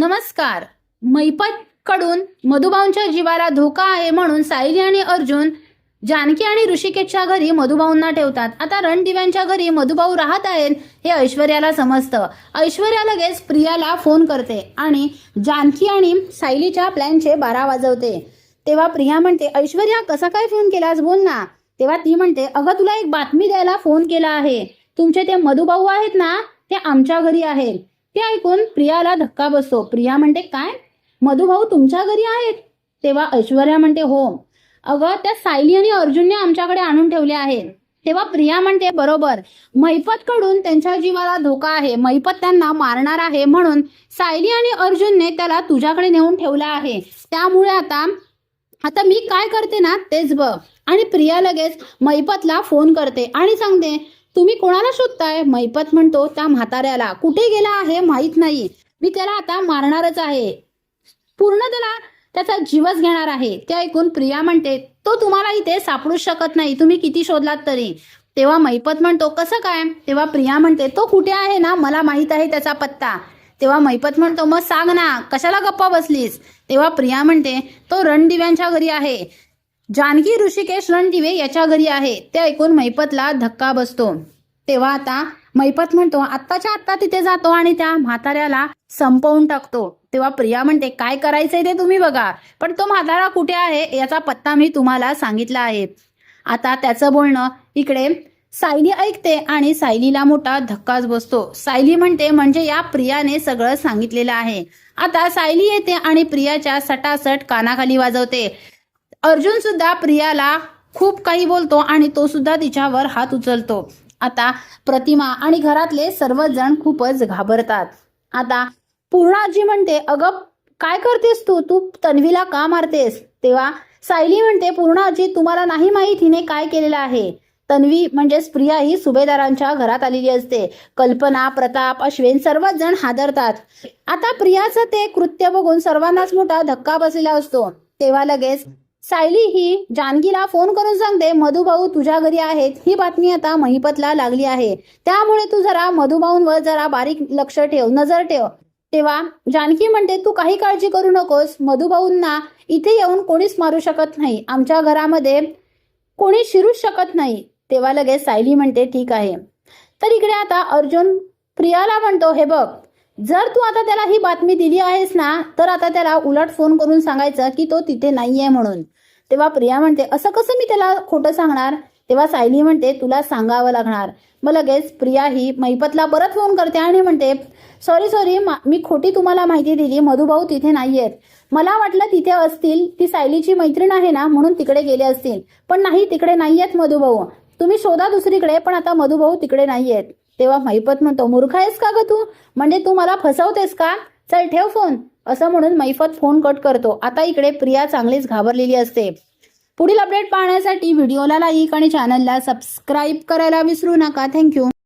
नमस्कार. मैपत कडून जीवाला धोका आहे म्हणून सायली आणि अर्जुन जानकी आणि ऋषिकेशच्या घरी मधुभाऊंना ठेवतात. आता रणदिव्यांच्या घरी मधुभाऊ राहत आहेत हे ऐश्वर्याला समजतं. ऐश्वर्या लगेच प्रियाला फोन करते आणि जानकी आणि सायलीच्या प्लॅनचे बारा वाजवते. तेव्हा प्रिया म्हणते ऐश्वर्या कसा काय फोन केलास? बोल ना. तेव्हा ती म्हणते अगं तुला एक बातमी द्यायला फोन केला आहे. तुमचे ते मधुभाऊ आहेत ना ते आमच्या घरी आहेत. ते ऐकून प्रियाला धक्का बसतो. प्रिया म्हणते काय? मधुभाऊ तुमच्या घरी आहेत? तेव्हा ऐश्वर्या म्हणते हो. अगं त्या सायली आणि अर्जुनने आमच्याकडे आणून ठेवले आहेत. तेव्हा प्रिया म्हणते बरोबर. मैपत कडून त्यांच्या जीवाला धोका आहे. मैपत त्यांना मारणार आहे म्हणून सायली आणि अर्जुनने त्याला तुझ्याकडे नेऊन ठेवला आहे. त्यामुळे आता आता मी काय करते ना तेच बघ. आणि प्रिया लगेच मैपतला फोन करते आणि सांगते तुम्ही कोणाला शोधताय? मैपत म्हणतो त्या म्हाताऱ्याला. कुठे गेला आहे माहीत नाही. मी त्याला आता मारणारच आहे. पूर्ण त्याला त्याचा जीवच घेणार आहे. ते ऐकून प्रिया म्हणते तो तुम्हाला इथे सापडूच शकत नाही. तुम्ही किती शोधलात तरी? तेव्हा मैपत म्हणतो कसं काय? तेव्हा प्रिया म्हणते तो कुठे आहे ना? मला माहीत आहे त्याचा पत्ता. तेव्हा मैपत म्हणतो मग सांग ना कशाला गप्पा बसलीस? तेव्हा प्रिया म्हणते तो रणदिव्यांच्या घरी आहे. जानकी ऋषिकेश रणदिवे याच्या घरी आहे. ते ऐकून मैपतला धक्का बसतो. तेव्हा आता मैपत म्हणतो आत्ताच्या आत्ता तिथे जातो आणि त्या म्हाताऱ्याला संपवून टाकतो. तेव्हा प्रिया म्हणते काय करायचंय ते तुम्ही बघा पण तो म्हातारा कुठे आहे याचा पत्ता मी तुम्हाला सांगितला आहे. आता त्याचं बोलणं इकडे सायली ऐकते आणि सायलीला मोठा धक्काच बसतो. सायली म्हणते म्हणजे या प्रियाने सगळं सांगितलेलं आहे. आता सायली येते आणि प्रियाच्या सटासट कानाखाली वाजवते. अर्जुन सुद्धा प्रियाला खूप काही बोलतो आणि तो सुद्धा तिच्यावर हात उचलतो. आता प्रतिमा आणि घरातले सर्वजण खूपच घाबरतात. आता पूर्णाजी म्हणते अगं काय करतेस तू? तू तन्वीला का मारतेस? तेव्हा सायली म्हणते पूर्णाजी तुम्हाला नाही माहीत हिने काय केलेलं आहे. तन्वी म्हणजेच प्रिया ही सुभेदारांच्या घरात आलेली असते. कल्पना प्रताप अश्विन सर्वच जण हादरतात. आता प्रियाचं ते कृत्य बघून सर्वांनाच मोठा धक्का बसलेला असतो. तेव्हा लगेच सायली ही जानकीला फोन करून सांगते मधुभाऊ तुझ्या घरी आहेत. ही बातमी आता महिपतला लागली आहे. त्यामुळे तू जरा मधुभाऊंवर जरा बारीक लक्ष ठेव नजर ठेव. तेव्हा जानकी म्हणते तू काही काळजी करू नकोस मधुभाऊंना इथे येऊन कोणीच मारू शकत नाही. आमच्या घरामध्ये कोणी शिरूच शकत नाही. तेव्हा लगेच सायली म्हणते ठीक आहे. तर इकडे आता अर्जुन प्रियाला म्हणतो हे बघ जर तू आता त्याला ही बातमी दिली आहेस ना तर आता त्याला उलट फोन करून सांगायचं की तो तिथे नाहीये म्हणून. तेव्हा प्रिया म्हणते असं कसं मी त्याला खोटं सांगणार? तेव्हा सायली म्हणते तुला सांगावं लागणार. मग लगेच प्रिया ही मैपतला परत फोन करते आणि म्हणते सॉरी सॉरी मी खोटी तुम्हाला माहिती दिली मधुभाऊ तिथे नाही आहेत मला वाटलं तिथे असतील ती सायलीची मैत्रीण आहे ना म्हणून तिकडे गेले असतील. पण नाही तिकडे नाही आहेत मधुभाऊ. तुम्ही शोधा दुसरीकडे पण आता मधुभाऊ तिकडे नाही आहेत तेव्हा मैफत म्हणतो मूर्ख आहेस का ग तू? म्हणजे तू मला फसवतेस का? चल ठेव फोन असं म्हणून मैफत फोन कट करतो. आता इकडे प्रिया चांगलीच घाबरलेली असते. पुढील अपडेट पाहण्यासाठी व्हिडिओला लाईक आणि चॅनलला सबस्क्राईब करायला विसरू नका. थँक्यू